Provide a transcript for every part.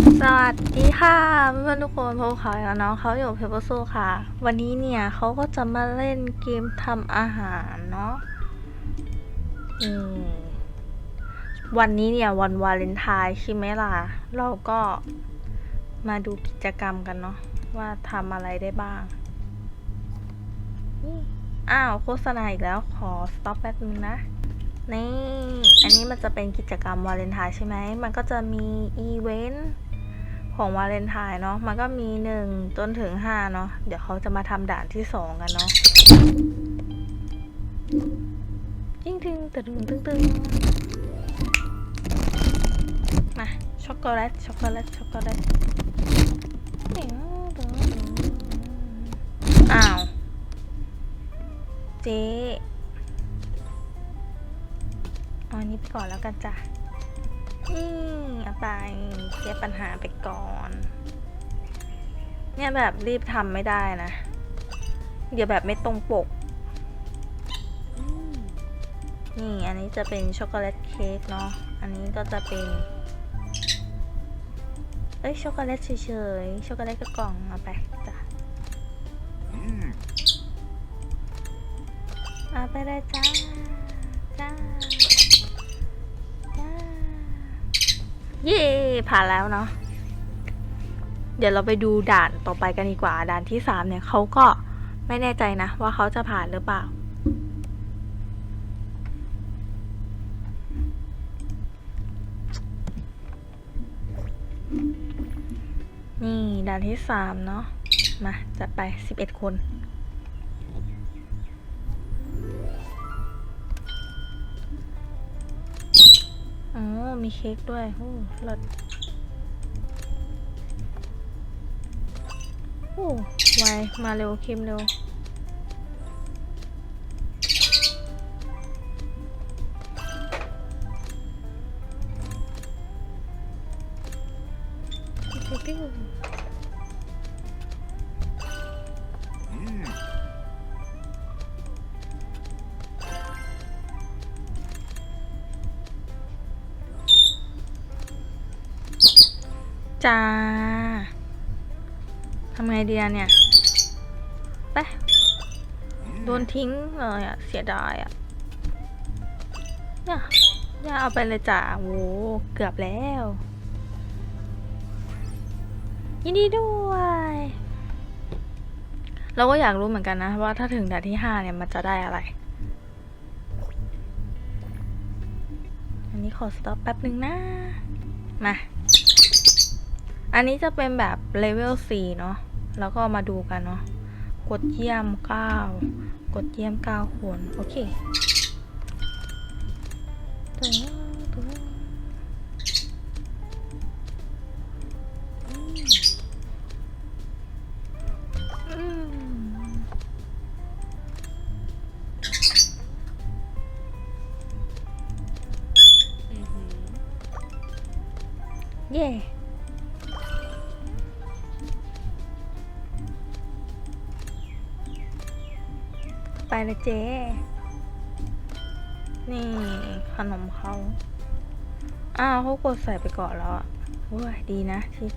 สวัสดีค่ะเพื่อนทุกคนพบเขาแล้วน้องเขาอยู่เพเปอร์โซค่ะ วันนี้เนี่ยเขาก็จะมาเล่นเกมทำอาหารเนาะวันนี้เนี่ยวันวาเลนไทน์ใช่ไหมล่ะ เราก็มาดูกิจกรรมกันเนาะว่าทำอะไรได้บ้าง อ้าวโฆษณาอีกแล้วขอสต็อปแป๊บนึงนะนี่ อันนี้มันจะเป็นกิจกรรมวาเลนไทน์ใช่ไหม มันก็จะมีอีเวนต์ ของวาเลนไทน์เนาะมันก็มีหนึ่งจนถึงห้าเนาะเดี๋ยวเขาจะมาทำด่านที่สองกันเนาะติ้งตึงตึงตึงตึงมาช็อกโกแลตช็อกโกแลตช็อกโกแลตอ้าวเจ๊เอาอันนี้ไปก่อนแล้วกันจ้ะ อาไปแก้ปัญหาไปก่อน เนี่ยแบบรีบทำไม่ได้นะ เดี๋ยวแบบไม่ตรงปก นี่อันนี้จะเป็นช็อกโกแลตเค้กเนาะ อันนี้ก็จะเป็น เอ้ยช็อกโกแลตเฉยๆ ช็อกโกแลตกระกล่องเอาไปจ้ะเอาไปเลยจ้า เย่ผ่านแล้วเนาะเดี๋ยวเราไปดูด่านต่อไปกันดีกว่า ด่านที่สามเนี่ยเขาก็ไม่แน่ใจนะ ว่าเขาจะผ่านหรือเปล่า นี่ด่านที่สามเนาะ มาจัดไปสิบเอ็ดคน อ๋อ มีเค้กด้วยโอ้รสโอ้ไวมาเร็วคิมเร็วปิ้ว จ้าทำไงดีอะเนี่ยไปโดนทิ้งเลยอะเสียดายอะเนี่ยย่าเอาไปเลยจ้าโว้เกือบแล้ว ยินดีด้วย เราก็อยากรู้เหมือนกันนะ ว่าถ้าถึงด่านที่ห้าเนี่ยมันจะได้อะไร อันนี้ขอสต็อปแป๊บหนึ่งนะ มา อันนี้จะเป็นแบบเลเวล4เนาะ แล้วก็มาดูกันเนาะ กดเยี่ยม 9 กดเยี่ยม 9 คน โอเคเย่ เลยเจ๊ นี่ขนมเขา อ้าวเขากดใส่ไปก่อนแล้วอะโอ้ยดีนะ ที่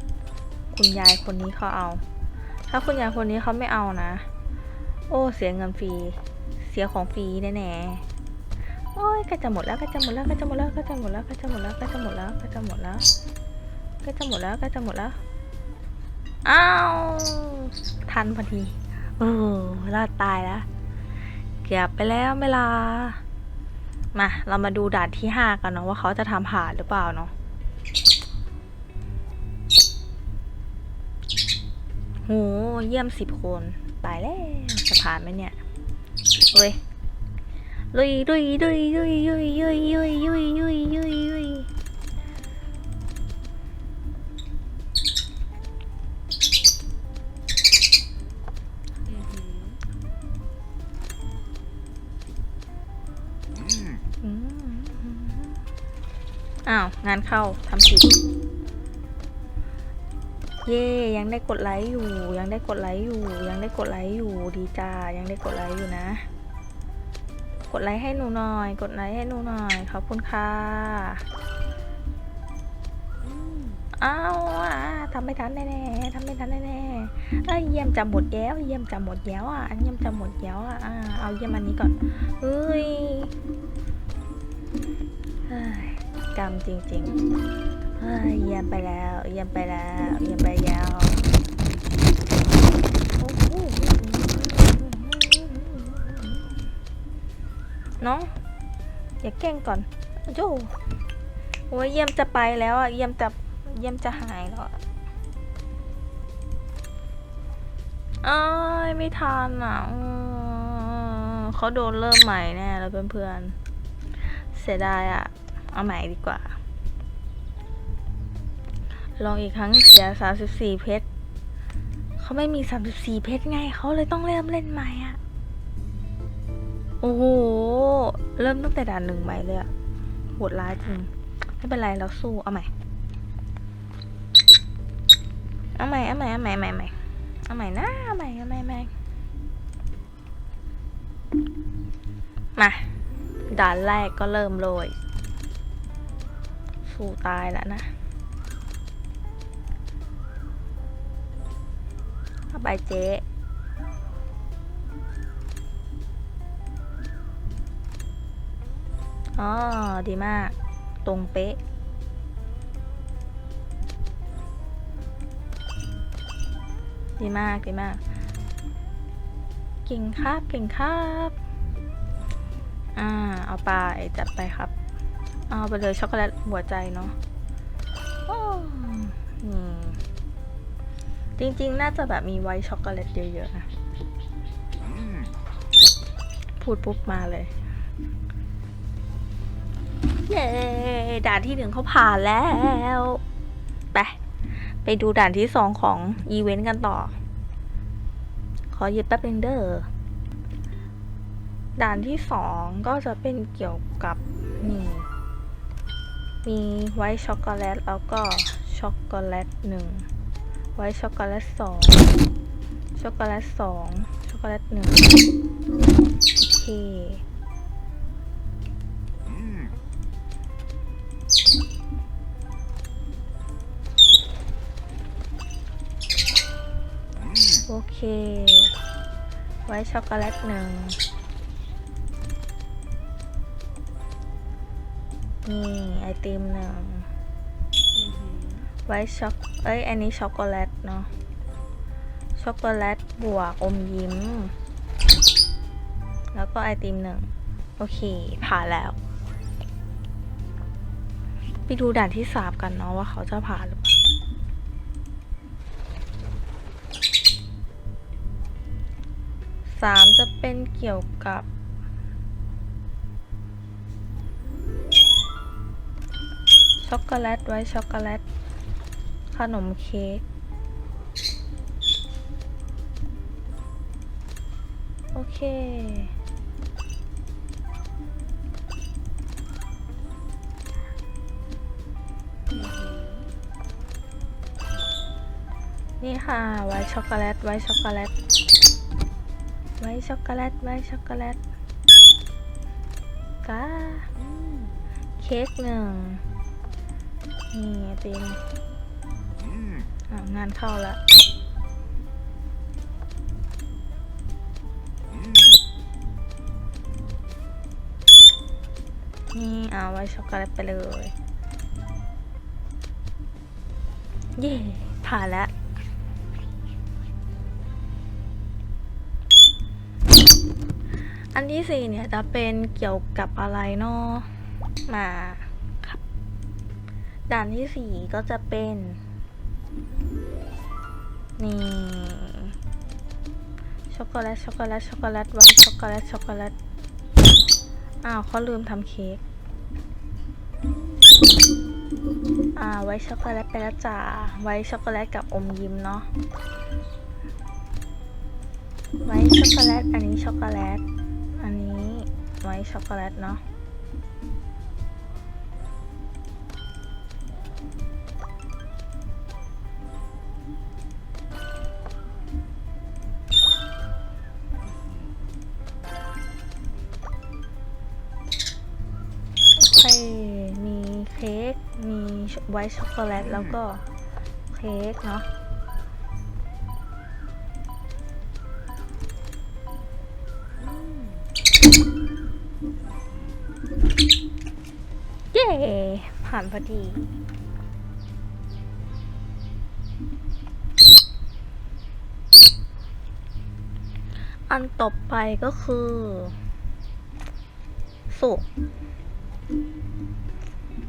คุณยายคนนี้เขาเอา ถ้าคุณยายคนนี้เขาไม่เอานะ โอ้ เสียเงินฟรี เสียของฟรีแน่ๆโอ้ยก็จะหมดแล้วก็จะหมดแล้วก็จะหมดแล้วก็จะหมดแล้วก็จะหมดแล้วก็จะหมดแล้วก็จะหมดแล้วก็จะหมดแล้วก็จะหมดแล้ว อ้าว ทันพอดี โอ้รอดตายแล้ว เกือบไปแล้วเวลา มา เรามาดูด่านที่ห้ากันเนาะว่าเขาจะทำผ่านหรือเปล่าเนาะโหเยี่ยมสิบคนตายแล้วจะผ่านไหมเนี่ยเฮ้ยลุยลุยลุยลุยลุยลุยลุยลุยลุยลุย อ้าว งานเข้าทำผิด เย่ยังได้กดไลค์อยู่ ยังได้กดไลค์อยู่ ยังได้กดไลค์อยู่ดีจ้ายังได้กดไลค์อยู่นะ กดไลค์ให้หนูหน่อย กดไลค์ให้หนูหน่อยขอบคุณค่ะอ้าวอะทำไม่ทันแน่ๆทำไม่ทันแน่ๆเอ้ยเยี่ยมจะหมดแล้ว เยี่ยมจะหมดแล้วอะอันเยี่ยมจะหมดแล้วอะเอาเยี่ยมอันนี้ก่อนเฮ้ย กรรมจริงๆเยี่ยมไปแล้วเยี่ยมไปแล้วเยี่ยมไปแล้วน้องอย่าแกล้งก่อนโจโอ้ยเยี่ยมจะไปแล้วอะเยี่ยมจะเยี่ยมจะหายแล้วอะอ้ายไม่ทันอะเขาโดนเริ่มใหม่แน่แล้วเพื่อนๆเสียดายอะ เอาใหม่ดีกว่า ลองอีกครั้งเสียสามสิบสี่เพชรเขาไม่มีสามสิบสี่เพชรไงเขาเลยต้องเริ่มเล่นใหม่อะโอ้โห เริ่มตั้งแต่ด่านหนึ่งใหม่เลยอะโหดร้ายจริง ไม่เป็นไรเราสู้เอาใหม่ เอาใหม่ เอาใหม่ เอาใหม่ เอาใหม่ เอาใหม่เอาใหม่นะ เอาใหม่ เอาใหม่เอาใหม่มา ด่านแรกก็เริ่มเลย สู้ตายแล้วนะเอาไปเจ๊อ๋อ ดีมาก ตรงเป๊ะ ดีมาก ดีมาก เก่งครับ เก่งครับ อ่า เอาไป จัดไปครับ เอาไปเลยช็อกโกแลตหัวใจเนาะจริงๆ น่าจะแบบมีไวช็อกโกแลตเยอะๆนะพูดปุ๊บมาเลย เย้ด่านที่หนึ่งเขาผ่านแล้ว ไป ไปดูด่านที่สองของอีเวนต์กันต่อ ขอหยุดแป๊บนึงเด้อด่านที่สองก็จะเป็นเกี่ยวกับนี่ มีไวท์ช็อกโกแลตแล้วก็ช็อกโกแลตหนึ่งไวท์ช็อกโกแลตสองช็อกโกแลตสองช็อกโกแลตหนึ่งโอเคโอเค ไว้ช็อกโกแลตหนึ่ง นี่ไอติมหนึ่งไว้ช็อกเอ้ย อันนี้ช็อกโกแลตเนาะ ช็อกโกแลตบวกอมยิ้ม แล้วก็ไอติมหนึ่ง โอเค ผ่านแล้ว ไปดูด่านที่สามกันเนาะว่าเขาจะผ่านหรือเปล่าสามจะเป็นเกี่ยวกับ ช็อกโกแลตไว้ช็อกโกแลต ขนมเค้ก โอเค นี่ค่ะ ไว้ช็อกโกแลต ไว้ช็อกโกแลต ไว้ช็อกโกแลต ไว้ช็อกโกแลตก้าเค้กหนึ่ง นี่ไอติมงานเข้าละนี่เอาไว้ช็อกโกแลตไปเลย เย่ผ่านแล้วอันที่สี่เนี่ยจะเป็นเกี่ยวกับอะไรเนาะมา ด่านที่สี่ก็จะเป็น นี่ช็อกโกแลตช็อกโกแลตช็อกโกแลตไว้ช็อกโกแลตช็อกโกแลตอ้าวเขาลืมทำเค้กอ่าไว้ช็อกโกแลตไปแล้วจ้าไว้ช็อกโกแลตกับอมยิ้มเนาะไว้ช็อกโกแลตอันนี้ช็อกโกแลตอันนี้ไว้ช็อกโกแลตเนาะ ไวท์ช็อกโกแลตแล้วก็ค้กเนาะเย้ ผ่านพอดี อันต่อไปก็คือสุก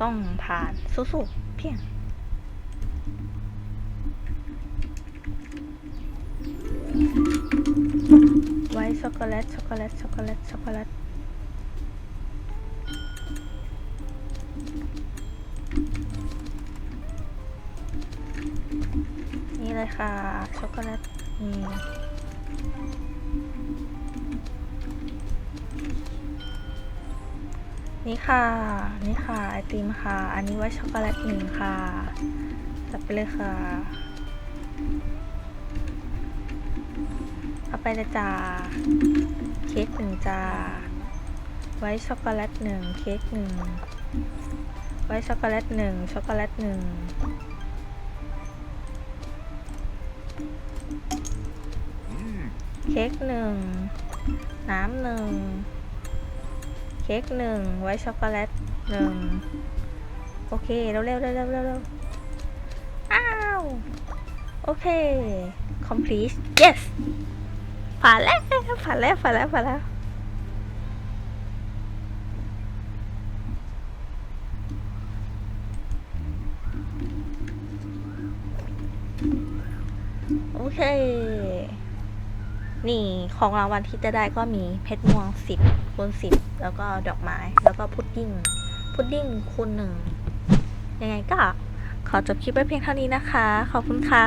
ต้องผ่านสู้ๆเพียงไว้ช็อกโกแลตช็อกโกแลตช็อกโกแลตช็อกโกแลตนี่เลยค่ะช็อกโกแลตนี่ นี่ค่ะ นี่ค่ะไอติมค่ะ อันนี้ไว้ช็อกโกแลตหนึ่งค่ะ จับไปเลยค่ะ เอาไปเลยจ้า เค้กหนึ่งจ้า ไว้ช็อกโกแลตหนึ่งเค้กหนึ่ง ไว้ช็อกโกแลตหนึ่งช็อกโกแลตหนึ่งเค้กหนึ่ง น้ำหนึ่ง เค้กหนึ่งไว้ช็อกโกแลตหนึ่งโอเคเร็วๆเร็วเร็วเร็วอ้าว โอเค complete yes ผ่านแล้วผ่านแล้วผ่านแล้วผ่านแล้วโอเค นี่ของรางวัลที่จะได้ก็มีเพชรม่วงสิบคูณสิบแล้วก็ดอกไม้ แล้วก็พุดดิ้ง พุดดิ้งคูณหนึ่งยังไงก็ขอจบคลิปไว้เพียงเท่านี้นะคะ ขอบคุณค่ะ